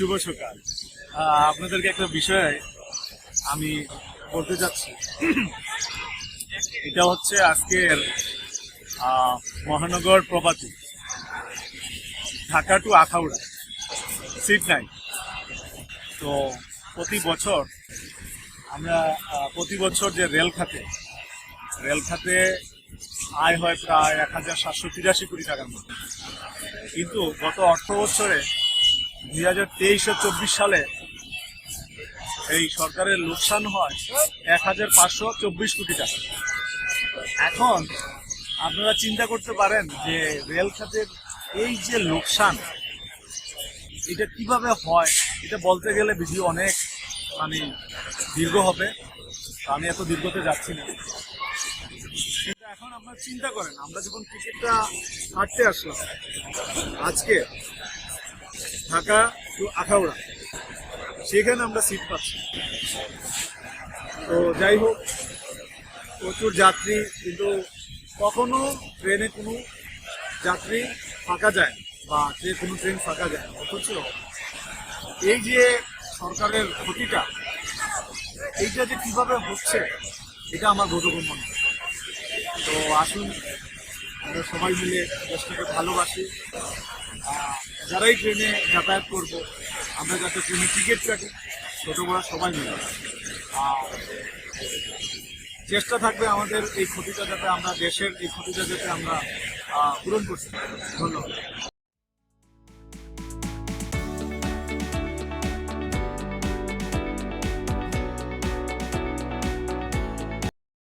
শুভ সকাল। আপনাদেরকে একটা বিষয় আমি বলতে যাচ্ছি এটা হচ্ছে আজকের মহানগর প্রপাতি, ঢাকা টু আখাউড়া সিট নাই তো প্রতি বছর আমরা প্রতি বছর যে রেল খাতে রেল খাতে আয় হয় প্রায় এক হাজার সাতশো তিরাশি কোটি টাকার মতো। কিন্তু গত অর্থ বছরে দুই হাজার তেইশ চব্বিশ সালে এই সরকারের লোকসান হয় এক হাজার পাঁচশো চব্বিশ কোটি টাকা। এখন আপনারা চিন্তা করতে পারেন যে রেল খাতের এই যে লোকসান, এটা কীভাবে হয়, এটা বলতে গেলে ভিডিও অনেক মানে দীর্ঘ হবে আমি এত দীর্ঘতে যাচ্ছি না। কিন্তু এখন আপনারা চিন্তা করেন, আমরা যখন টিকিটটা কাটতে আসলাম, আজকে ঢাকা টু আখাউড়া। সেখানে আমরা সিট পাচ্ছি। তো যাই হোক, প্রচুর যাত্রী, কিন্তু কখনো ট্রেনে কোনো যাত্রী ফাঁকা যায় বা যে কোনো ট্রেন ফাঁকা যায়। অথচ এই যে সরকারের ক্ষতিটা, এইটা যে কীভাবে হচ্ছে, এটা আমার বোধগম্য মনে তো আসুন, আমরা সবাই মিলে দেশটাকে ভালোবাসি। যারাই ট্রেনে যাতায়াত করব, আমরা যাতে ট্রেনে টিকিট কাটি ছোটো বড় সবাই মিলে। আর চেষ্টা থাকবে আমাদের এই ক্ষতিটা যাতে আমরা দেশের এই ক্ষতিটা যাতে আমরা পূরণ করতে ধন্যবাদ।